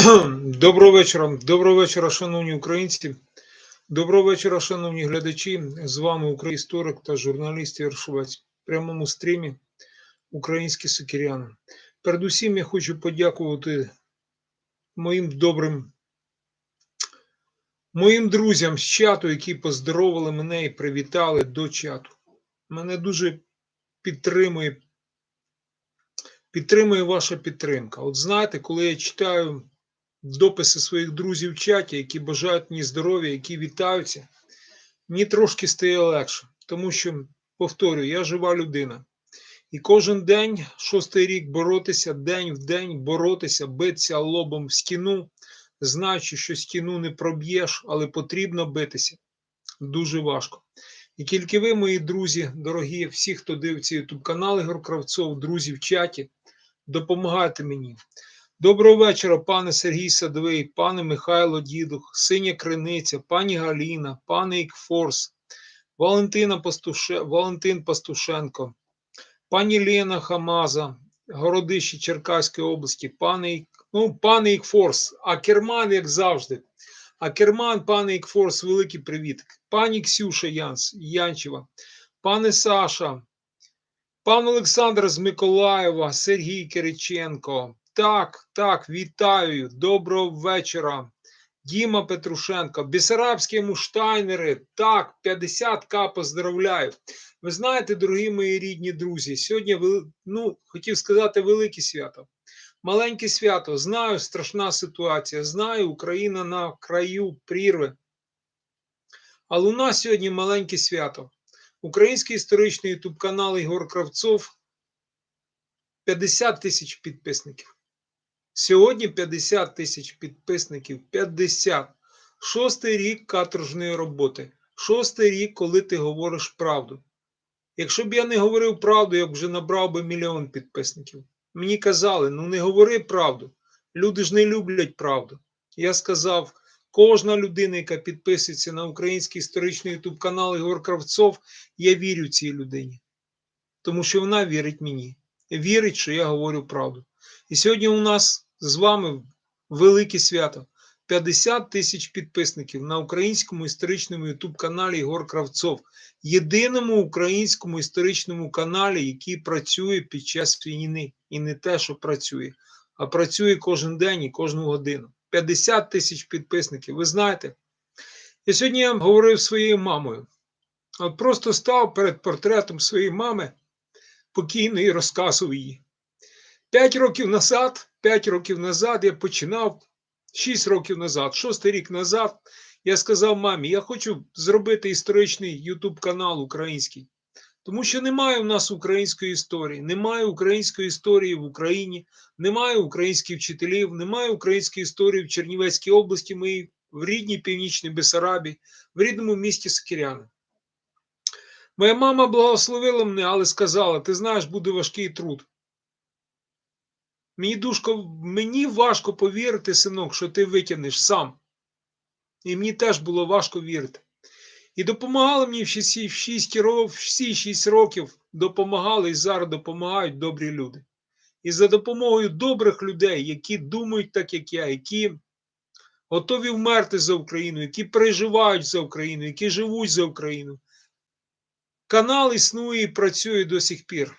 Доброго вечора. Доброго вечора, шановні українці. Доброго вечора, шановні глядачі. З вами україсторик та журналіст Єршовець в прямому стрімі Українські сокиряни. Передусім я хочу подякувати моїм добрим моїм друзям з чату, які поздоровили мене і привітали до чату. Мене дуже підтримує підтримує ваша підтримка. От знаєте, коли я читаю дописи своїх друзів в чаті, які бажають мені здоров'я, які вітаються, мені трошки стає легше, тому що, повторюю, я жива людина. І кожен день, шостий рік, боротися, день в день боротися, битися лобом в стіну, знаючи, що стіну не проб'єш, але потрібно битися. Дуже важко. І тільки ви, мої друзі, дорогі, всі, хто дивиться YouTube канал Ігор Кравцов, друзі в чаті, допомагайте мені. Доброго вечора, пане Сергій Садовий, пане Михайло Дідух, синя Криниця, пані Галіна, пане Ікфорс, Валентина Пастуше... Валентин Пастушенко, пані Лена Хамаза, Городище Черкаської області, пане, ну, пане Ікфорс, а Керман, як завжди. А Керман, пане Ікфорс, великий привіт. Пані Ксюша Янс, Янчева, пане Саша, пан Олександр з Миколаєва, Сергій Кириченко. Так, так, вітаю. Доброго вечора. Діма Петрушенко, Бісарабські муштайнери. Так, 50к поздравляю. Ви знаєте, дорогі мої рідні друзі, сьогодні ну, хотів сказати велике свято. Маленьке свято. Знаю, страшна ситуація. Знаю, Україна на краю прірви. Але у нас сьогодні маленьке свято. Український історичний ютуб канал Ігор Кравцов 50 тисяч підписників. Сьогодні 50 тисяч підписників. 50. Шостий рік каторжної роботи. Шостий рік, коли ти говориш правду. Якщо б я не говорив правду, я б вже набрав би мільйон підписників. Мені казали, ну не говори правду. Люди ж не люблять правду. Я сказав, кожна людина, яка підписується на український історичний ютуб канал Ігор Кравцов, я вірю цій людині. Тому що вона вірить мені. Вірить, що я говорю правду. І сьогодні у нас з вами велике свято. 50 тисяч підписників на українському історичному ютуб каналі Ігор Кравцов, єдиному українському історичному каналі, який працює під час війни. І не те, що працює, а працює кожен день і кожну годину. 50 тисяч підписників. Ви знаєте, я сьогодні говорив зі своєю мамою. От просто став перед портретом своєї мами покійної і розказував її. П'ять років назад, п'ять років назад я починав, шість років назад, шостий рік назад, я сказав мамі, я хочу зробити історичний YouTube канал український. Тому що немає у нас української історії, немає української історії в Україні, немає українських вчителів, немає української історії в Чернівецькій області, моїй, в рідній північній Бесарабі, в рідному місті Сокиряни. Моя мама благословила мене, але сказала: ти знаєш, буде важкий труд. Мені душко, мені важко повірити, синок, що ти витягнеш сам. І мені теж було важко вірити. І допомагали мені в 6, 6 всі 6 років допомагали і зараз допомагають добрі люди. І за допомогою добрих людей, які думають так, як я, які готові вмерти за Україну, які переживають за Україну, які живуть за Україну. Канал існує і працює до сих пір.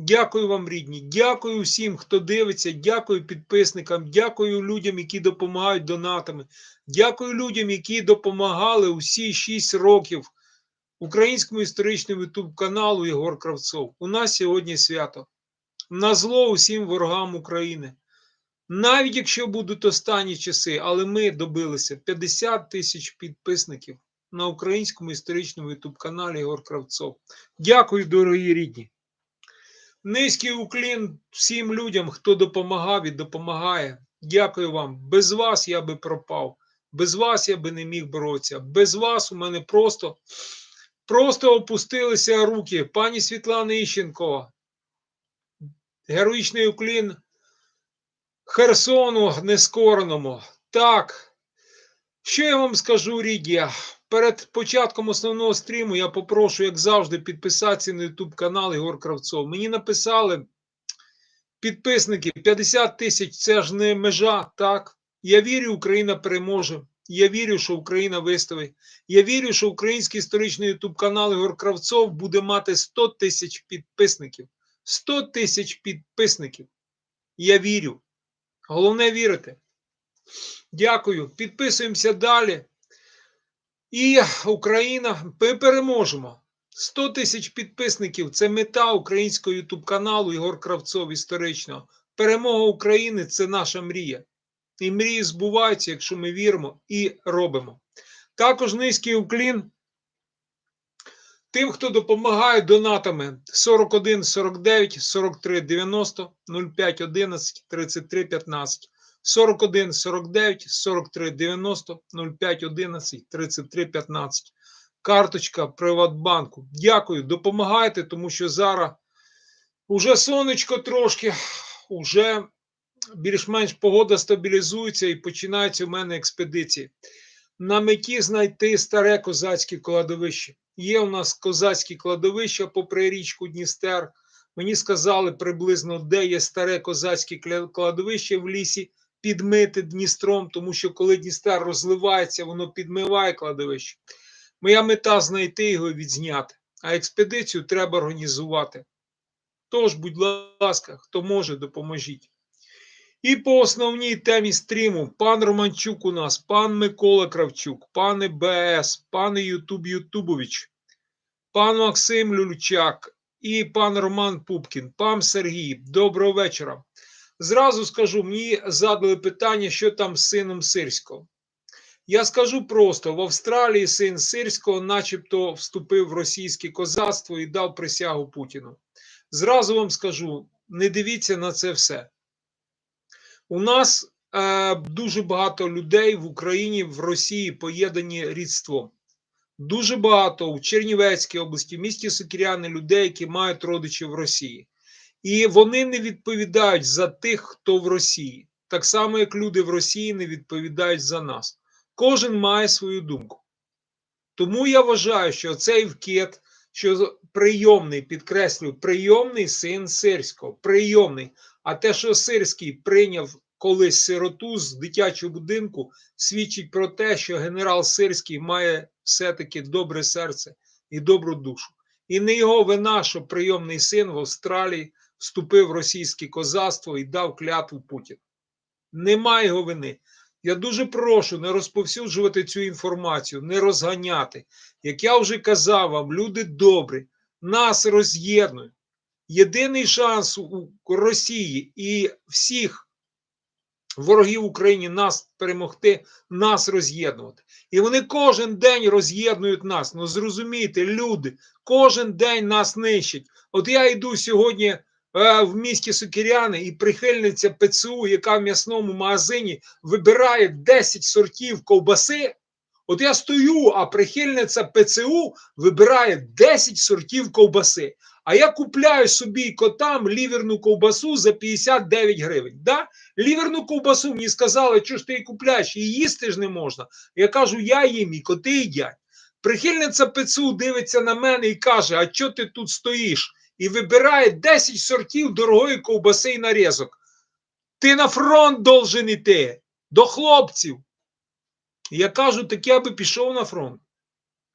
Дякую вам, рідні. Дякую всім, хто дивиться. Дякую підписникам, дякую людям, які допомагають донатами. Дякую людям, які допомагали усі 6 років українському історичному ютуб каналу Єгор Кравцов. У нас сьогодні свято. На зло усім ворогам України. Навіть якщо будуть останні часи, але ми добилися 50 тисяч підписників на українському історичному ютуб каналі Єгор Кравцов. Дякую, дорогі рідні. Низький уклін всім людям, хто допомагав і допомагає. Дякую вам. Без вас я би пропав. Без вас я би не міг боротися. Без вас у мене просто, просто опустилися руки. Пані Світлана Іщенко, героїчний уклін Херсону нескореному. Так, що я вам скажу, рідні? Перед початком основного стріму я попрошу, як завжди, підписатися на YouTube канал Ігор Кравцов. Мені написали підписники 50 тисяч це ж не межа, так? Я вірю, Україна переможе. Я вірю, що Україна виставить. Я вірю, що український історичний ютуб канал Ігор Кравцов буде мати 100 тисяч підписників. 100 тисяч підписників. Я вірю. Головне вірити. Дякую. Підписуємося далі. І Україна, ми переможемо. 100 тисяч підписників це мета українського ютуб каналу Ігор Кравцов історичного. Перемога України це наша мрія. І мрії збуваються, якщо ми віримо і робимо. Також низький уклін тим, хто допомагає донатами 41 49 43 90 05 11 33 15. 41 49 43 90 05 11 33 15. Карточка Приватбанку. Дякую, допомагайте, тому що зараз уже сонечко трошки, уже більш-менш погода стабілізується і починаються в мене експедиції. На меті знайти старе козацьке кладовище. Є у нас козацькі кладовища попри річку Дністер. Мені сказали приблизно, де є старе козацьке кладовище в лісі, підмити Дністром, тому що коли Дністер розливається, воно підмиває кладовище. Моя мета знайти його і відзняти, а експедицію треба організувати. Тож, будь ласка, хто може, допоможіть. І по основній темі стріму пан Романчук у нас, пан Микола Кравчук, пане БС, пане Ютуб Ютубович, пан Максим Люльчак і пан Роман Пупкін, пан Сергій. Доброго вечора. Зразу скажу, мені задали питання, що там з сином Сирського. Я скажу просто: в Австралії син Сирського, начебто, вступив в російське козацтво і дав присягу Путіну. Зразу вам скажу: не дивіться на це все. У нас е, дуже багато людей в Україні, в Росії поєднані рідством. Дуже багато в Чернівецькій області, в місті Сокіряни людей, які мають родичів в Росії. І вони не відповідають за тих, хто в Росії. Так само, як люди в Росії не відповідають за нас. Кожен має свою думку. Тому я вважаю, що цей вкет, що прийомний, підкреслюю, прийомний син Сирського, прийомний. А те, що Сирський прийняв колись сироту з дитячого будинку, свідчить про те, що генерал Сирський має все-таки добре серце і добру душу. І не його вина, що прийомний син в Австралії вступив в російське козацтво і дав клятву Путіну. Нема його вини. Я дуже прошу не розповсюджувати цю інформацію, не розганяти. Як я вже казав вам, люди добрі, нас роз'єднують. Єдиний шанс у Росії і всіх ворогів Україні нас перемогти, нас роз'єднувати. І вони кожен день роз'єднують нас. Ну зрозумійте, люди, кожен день нас нищать. От я йду сьогодні в місті Сокіряни і прихильниця ПЦУ, яка в м'ясному магазині вибирає 10 сортів ковбаси. От я стою, а прихильниця ПЦУ вибирає 10 сортів ковбаси. А я купляю собі котам ліверну ковбасу за 59 гривень. Да? Ліверну ковбасу мені сказали, що ж ти її купляєш, її їсти ж не можна. Я кажу, я їм і коти їдять. Прихильниця ПЦУ дивиться на мене і каже: А що ти тут стоїш? І вибирає 10 сортів дорогої ковбаси і нарізок. Ти на фронт должен іти до хлопців. Я кажу, так я би пішов на фронт.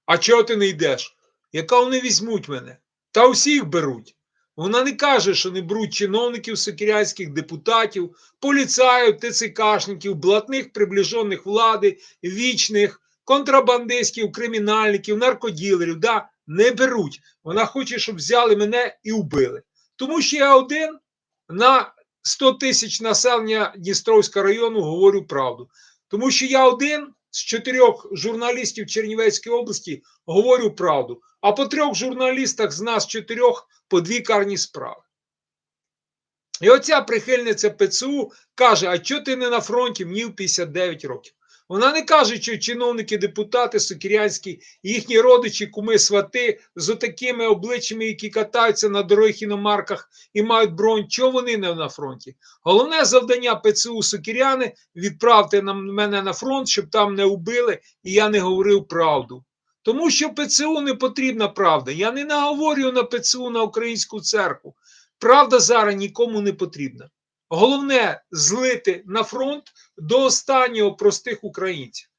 А чого ти не йдеш? Яка вони візьмуть мене? Та усіх беруть. Вона не каже, що не беруть чиновників сокірянських депутатів, поліцаїв, ТЦКшників, блатних приближених влади, вічних, контрабандистів, кримінальників, наркоділерів. Да, не беруть. Вона хоче, щоб взяли мене і вбили. Тому що я один на 100 тисяч населення Дністровського району говорю правду. Тому що я один з чотирьох журналістів Чернівецької області говорю правду. А по трьох журналістах з нас чотирьох по дві карні справи. І оця прихильниця ПЦУ каже: А чого ти не на фронті? Мені в 59 років. Вона не каже, що чиновники, депутати сокірянські, їхні родичі, куми, свати з отакими обличчями, які катаються на дорогих іномарках і мають бронь, чого вони не на фронті? Головне завдання ПЦУ Сокіряни відправте на мене на фронт, щоб там не вбили, і я не говорив правду. Тому що ПЦУ не потрібна правда. Я не наговорюю на ПЦУ на українську церкву. Правда зараз нікому не потрібна. Головне злити на фронт до останнього простих українців.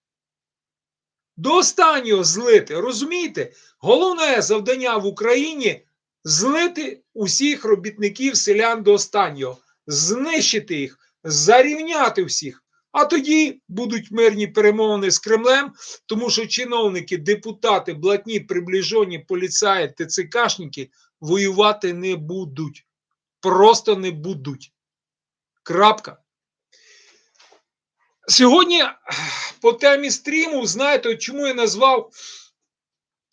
До останнього злити. Розумієте? Головне завдання в Україні злити усіх робітників селян до останнього, знищити їх, зарівняти всіх. А тоді будуть мирні перемовини з Кремлем, тому що чиновники, депутати, блатні, приближені, поліцаї, ТЦКшники воювати не будуть. Просто не будуть. Крапка. Сьогодні по темі стріму, знаєте, чому я назвав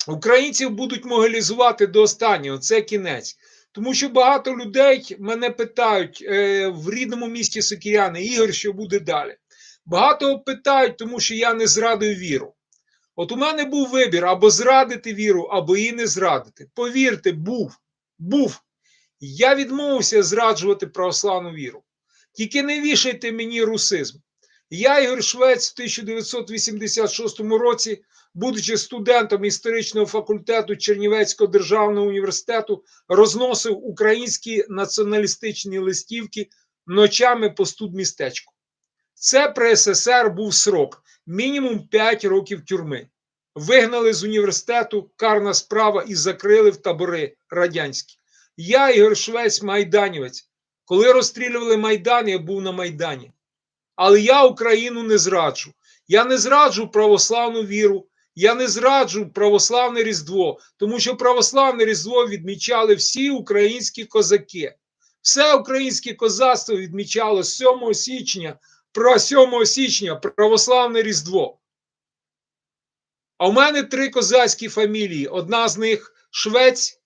українців будуть мобілізувати до останнього. Це кінець. Тому що багато людей мене питають е, в рідному місті Сокіряни, Ігор, що буде далі. Багато питають, тому що я не зрадив віру. От у мене був вибір або зрадити віру, або її не зрадити. Повірте, був, був. Я відмовився зраджувати православну віру. Тільки не вішайте мені русизм. Я, Ігор Швець, в 1986 році, будучи студентом історичного факультету Чернівецького державного університету, розносив українські націоналістичні листівки ночами по студмістечку. Це при СССР був срок, мінімум 5 років тюрми. Вигнали з університету карна справа і закрили в табори радянські. Я, Ігор Швець, майданівець. Коли розстрілювали Майдан, я був на Майдані. Але я Україну не зраджу. Я не зраджу православну віру, я не зраджу православне Різдво, тому що православне Різдво відмічали всі українські козаки. Все українське козацтво відмічало 7 січня, про 7 січня православне Різдво. А у мене три козацькі фамілії. Одна з них Швець,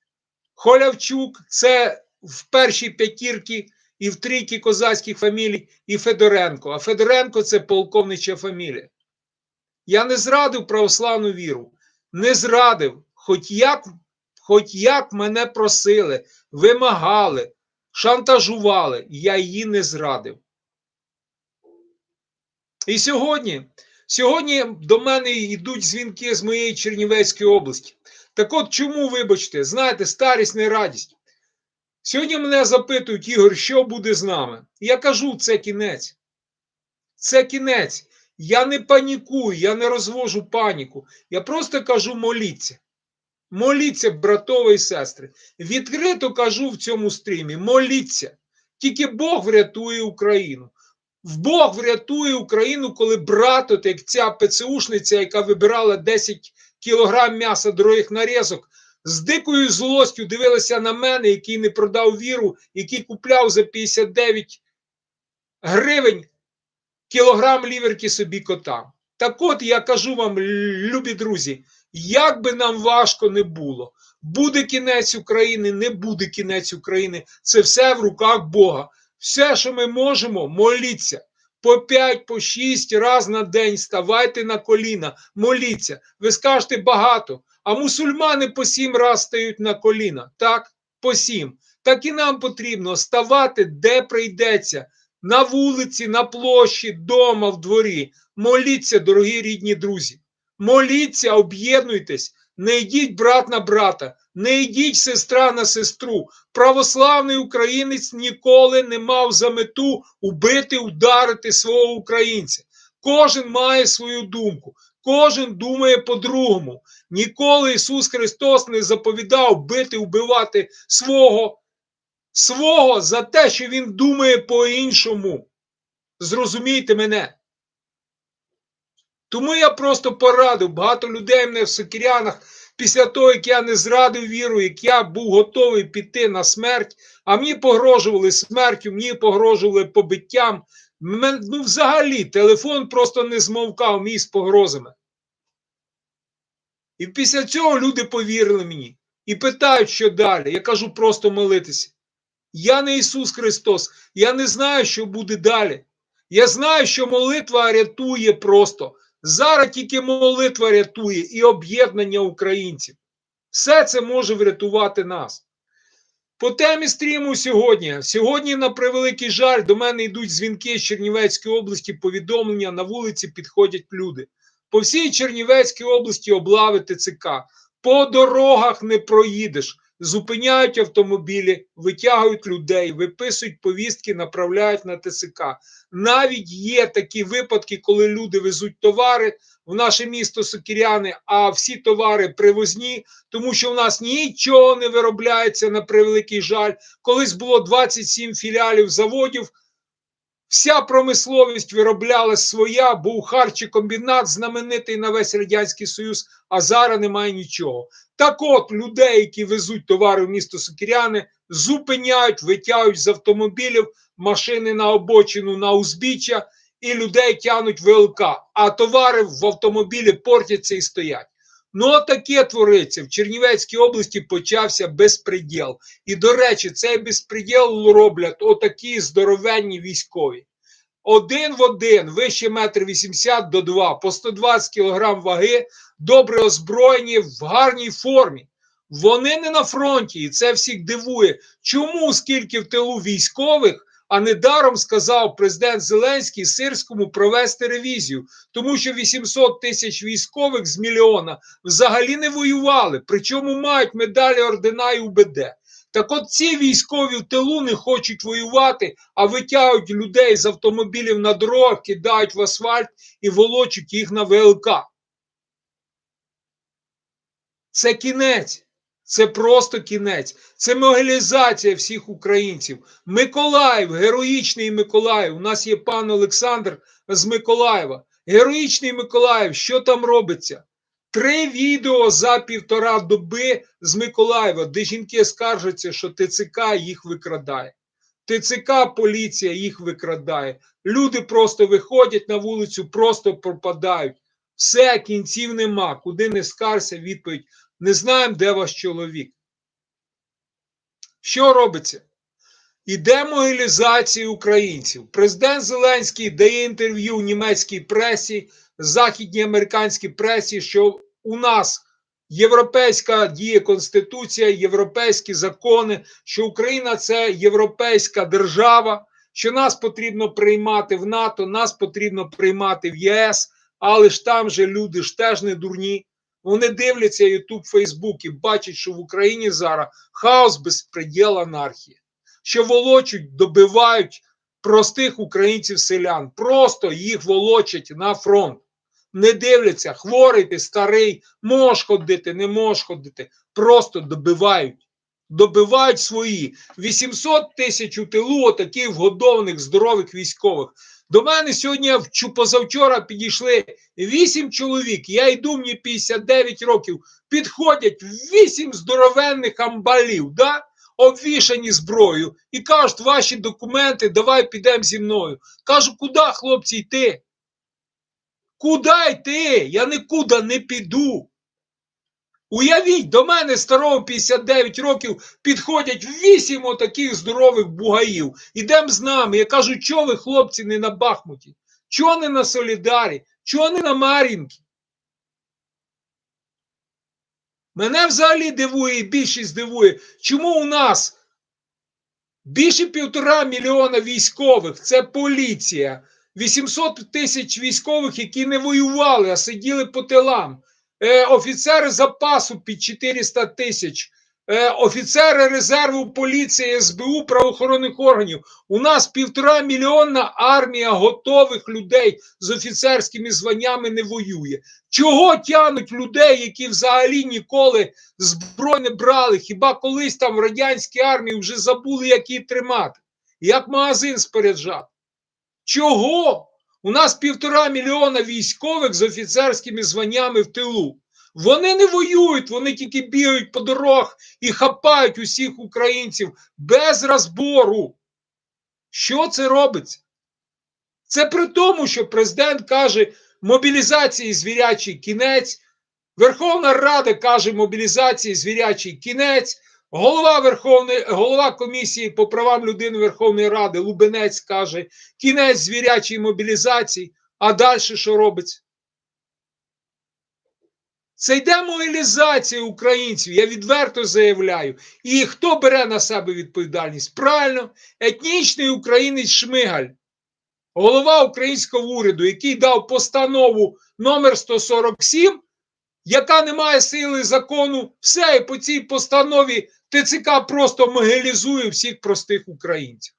Холявчук, це в першій п'ятірці і в трійки козацьких фамілій, і Федоренко. А Федоренко це полковнича фамілія. Я не зрадив православну віру, не зрадив, хоч як, хоч як мене просили, вимагали, шантажували, я її не зрадив. І сьогодні, сьогодні до мене йдуть дзвінки з моєї Чернівецької області. Так от чому, вибачте, знаєте, старість не радість. Сьогодні мене запитують, Ігор, що буде з нами? Я кажу, це кінець. Це кінець. Я не панікую, я не розвожу паніку. Я просто кажу, моліться. Моліться, братові і сестри. Відкрито кажу в цьому стрімі: моліться. Тільки Бог врятує Україну. В Бог врятує Україну, коли брат, от як ця ПЦУшниця, яка вибирала 10 кілограм м'яса дорогих нарізок, з дикою злостю дивилася на мене, який не продав віру, який купляв за 59 гривень кілограм ліверки собі котам. Так от я кажу вам, любі друзі, як би нам важко не було, буде кінець України, не буде кінець України. Це все в руках Бога. Все, що ми можемо, моліться. По 5, по 6 раз на день ставайте на коліна, моліться. Ви скажете багато, а мусульмани по 7 раз стають на коліна. Так, по 7. Так і нам потрібно ставати, де прийдеться. На вулиці, на площі, дома, в дворі. Моліться, дорогі рідні друзі. Моліться, об'єднуйтесь, не йдіть брат на брата, не йдіть сестра на сестру. Православний українець ніколи не мав за мету убити, ударити свого українця. Кожен має свою думку, кожен думає по-другому. Ніколи Ісус Христос не заповідав бити, вбивати свого, свого за те, що Він думає по-іншому. Зрозумійте мене. Тому я просто порадив багато людей мене в Сокірянах після того, як я не зрадив віру, як я був готовий піти на смерть, а мені погрожували смертю, мені погрожували побиттям. Ну, взагалі, телефон просто не змовкав мій з погрозами. І після цього люди повірили мені і питають, що далі. Я кажу просто молитися. Я не Ісус Христос, я не знаю, що буде далі. Я знаю, що молитва рятує просто. Зараз тільки молитва рятує і об'єднання українців. Все це може врятувати нас. По темі стріму сьогодні. Сьогодні, на превеликий жаль, до мене йдуть дзвінки з Чернівецької області, повідомлення на вулиці підходять люди. По всій Чернівецькій області облави ТЦК. По дорогах не проїдеш. зупиняють автомобілі, витягують людей, виписують повістки, направляють на ТСК. Навіть є такі випадки, коли люди везуть товари в наше місто Сокіряни, а всі товари привозні, тому що в нас нічого не виробляється на превеликий жаль. Колись було 27 філіалів заводів. Вся промисловість виробляла своя, був харчокомбінат, знаменитий на весь Радянський Союз, а зараз немає нічого. Так от, людей, які везуть товари в місто Сокіряни, зупиняють, витягують з автомобілів машини на обочину, на узбіччя, і людей тягнуть ВЛК, а товари в автомобілі портяться і стоять. Ну, таке твориться. В Чернівецькій області почався безпреділ. І, до речі, цей безпреділ роблять отакі здоровенні військові. Один в один, вище метр вісімдесят до два, по 120 кілограм ваги, добре озброєні, в гарній формі. Вони не на фронті, і це всіх дивує. Чому скільки в тилу військових, а недаром сказав президент Зеленський Сирському провести ревізію, тому що 800 тисяч військових з мільйона взагалі не воювали, причому мають медалі ордена і УБД. Так от ці військові в тилу не хочуть воювати, а витягують людей з автомобілів на дорогах, кидають в асфальт і волочуть їх на ВЛК. Це кінець. Це просто кінець. Це могилізація всіх українців. Миколаїв, героїчний Миколаїв. У нас є пан Олександр з Миколаєва. Героїчний Миколаїв, що там робиться? Три відео за півтора доби з Миколаєва, де жінки скаржаться, що ТЦК їх викрадає. ТЦК поліція їх викрадає. Люди просто виходять на вулицю, просто пропадають. Все, кінців нема. Куди не скарся, відповідь. Не знаємо, де ваш чоловік. Що робиться? Іде могилізація українців. Президент Зеленський дає інтерв'ю німецькій пресі, західній американській пресі, що у нас європейська діє конституція, європейські закони, що Україна це європейська держава, що нас потрібно приймати в НАТО, нас потрібно приймати в ЄС, але ж там же люди ж теж не дурні. Вони дивляться YouTube, Facebook і бачать, що в Україні зараз хаос, безпреділ, анархія, що волочуть, добивають простих українців-селян, просто їх волочать на фронт. Не дивляться, хворий ти, старий, можеш ходити, не можеш ходити. Просто добивають. Добивають свої 800 тисяч у тилу отаких вгодованих здорових військових. До мене сьогодні позавчора підійшли вісім чоловік. Я йду, мені 59 років. Підходять вісім здоровенних амбалів, да? обвішані зброєю, і кажуть, ваші документи, давай підемо зі мною. Кажу, куди, хлопці, йти? Куди йти? Я нікуди не піду. Уявіть, до мене старого 59 років підходять вісім отаких здорових бугаїв. Ідемо з нами. Я кажу, чого ви, хлопці, не на Бахмуті? Чого не на Солідарі? Чого не на Мар'їнки? Мене взагалі дивує і більшість дивує, чому у нас більше півтора мільйона військових це поліція, 800 тисяч військових, які не воювали, а сиділи по тилам е, офіцери запасу під 400 тисяч, е, офіцери резерву поліції, СБУ правоохоронних органів. У нас півтора мільйонна армія готових людей з офіцерськими званнями не воює. Чого тянуть людей, які взагалі ніколи зброю не брали? Хіба колись там в радянській армії вже забули, як її тримати? Як магазин споряджати? Чого? У нас півтора мільйона військових з офіцерськими званнями в тилу. Вони не воюють, вони тільки бігають по дорогах і хапають усіх українців без розбору. Що це робиться? Це при тому, що президент каже, мобілізації звірячий кінець, Верховна Рада каже, мобілізації звірячий кінець, голова Верховної, голова комісії по правам людини Верховної Ради Лубенець каже, кінець звірячої мобілізації, а далі що робиться? Це йде мобілізація українців, я відверто заявляю. І хто бере на себе відповідальність? Правильно, етнічний українець Шмигаль, голова українського уряду, який дав постанову номер 147, яка не має сили закону, все, і по цій постанові ТЦК просто могилізує всіх простих українців.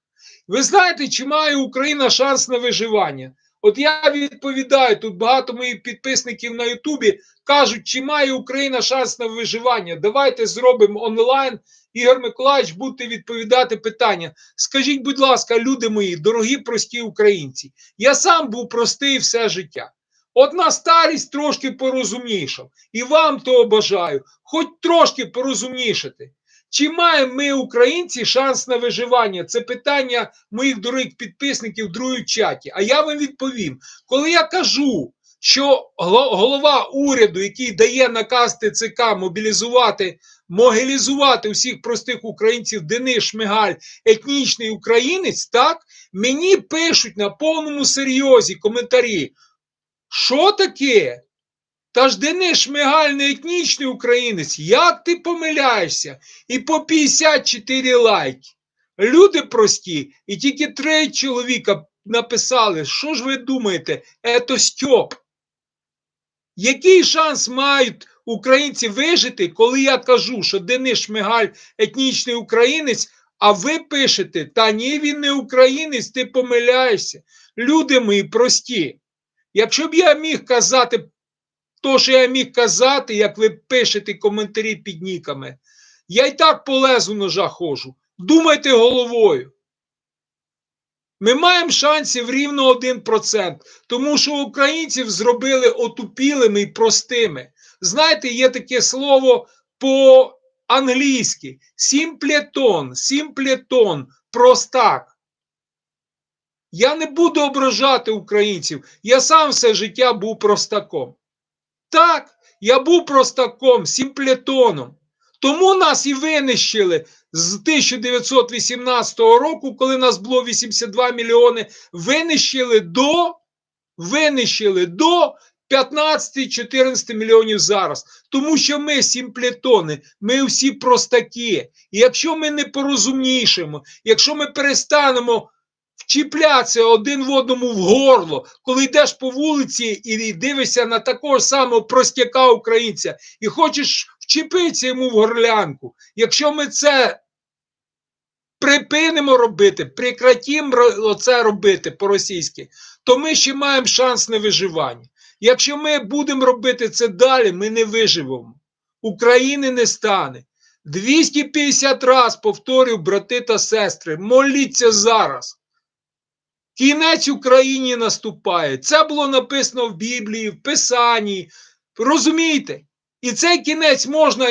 Ви знаєте, чи має Україна шанс на виживання? От я відповідаю, тут багато моїх підписників на Ютубі кажуть, чи має Україна шанс на виживання. Давайте зробимо онлайн. Ігор Миколаївич, будете відповідати питання. Скажіть, будь ласка, люди мої, дорогі прості українці, я сам був простий все життя. От на старість трошки порозумнішав. І вам того бажаю, хоч трошки порозумнішати. Чи маємо ми, українці, шанс на виживання? Це питання моїх дорогих підписників в другій чаті. А я вам відповім: коли я кажу, що голова уряду, який дає наказ ТЦК мобілізувати, могилізувати усіх простих українців, Денис Шмигаль, етнічний українець, так мені пишуть на повному серйозі коментарі. Що таке? Та ж Денис Шмигаль не етнічний українець. Як ти помиляєшся? І по 54 лайки. Люди прості, і тільки три чоловіка написали, що ж ви думаєте, ето Стьоп. Який шанс мають українці вижити, коли я кажу, що Денис Шмигаль етнічний українець, а ви пишете, та ні, він не українець, ти помиляєшся. Люди мої прості. Якщо б я міг казати то, що я міг казати, як ви пишете коментарі під ніками, я й так по лезу ножа ходжу. Думайте головою. Ми маємо шансів рівно 1%, тому що українців зробили отупілими і простими. Знаєте, є таке слово по-англійськи: сімплетон, сімплетон, простак. Я не буду ображати українців. Я сам все життя був простаком. Так, я був простаком, сімплетоном. Тому нас і винищили з 1918 року, коли нас було 82 мільйони, винищили до, винищили до 15-14 мільйонів зараз. Тому що ми сімплетони, ми всі простаки. І якщо ми не порозумнішимо, якщо ми перестанемо вчіплятися один в одному в горло, коли йдеш по вулиці і дивишся на такого самого простяка українця, і хочеш вчепитися йому в горлянку. Якщо ми це припинимо робити, прекратимо це робити по-російськи, то ми ще маємо шанс на виживання. Якщо ми будемо робити це далі, ми не виживемо. України не стане. 250 раз повторюю, брати та сестри, моліться зараз. Кінець Україні наступає. Це було написано в Біблії, в Писанні. Розумієте? І цей кінець можна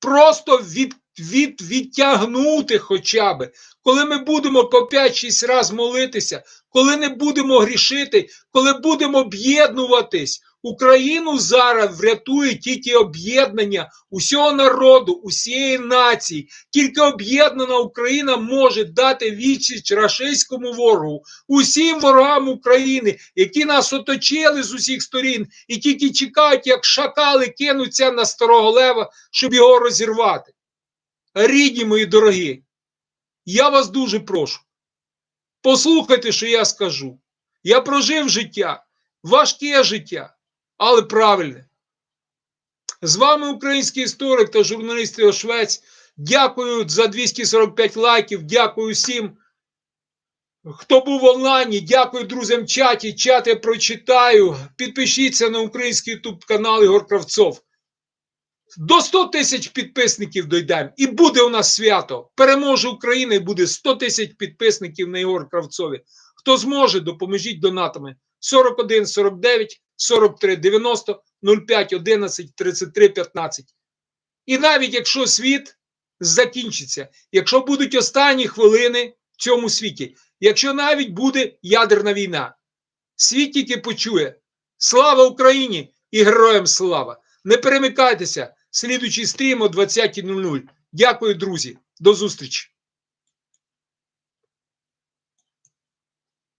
просто від, від, відтягнути хоча б. Коли ми будемо по 5-6 разів молитися, коли не будемо грішити, коли будемо об'єднуватись, Україну зараз врятує тільки об'єднання усього народу, усієї нації. Тільки об'єднана Україна може дати відсіч рашистському ворогу, усім ворогам України, які нас оточили з усіх сторін, і тільки чекають, як шакали кинуться на старого лева, щоб його розірвати. Рідні мої дорогі, я вас дуже прошу. Послухайте, що я скажу. Я прожив життя, важке життя, але правильне. З вами український історик та журналіст Іо Швець. Дякую за 245 лайків. Дякую всім, хто був онлайні. Дякую друзям в чаті. Чат я прочитаю. Підпишіться на український ютуб канал Ігор Кравцов. До 100 тисяч підписників дійдемо. І буде у нас свято. Переможе Україна і буде 100 тисяч підписників на Ігор Кравцові. Хто зможе, допоможіть донатами 41 49 43 90 05 11 33 15. І навіть якщо світ закінчиться, якщо будуть останні хвилини в цьому світі, якщо навіть буде ядерна війна, світ тільки почує слава Україні і героям слава! Не перемикайтеся, слідуючий стрім о 20.00. Дякую, друзі, до зустрічі!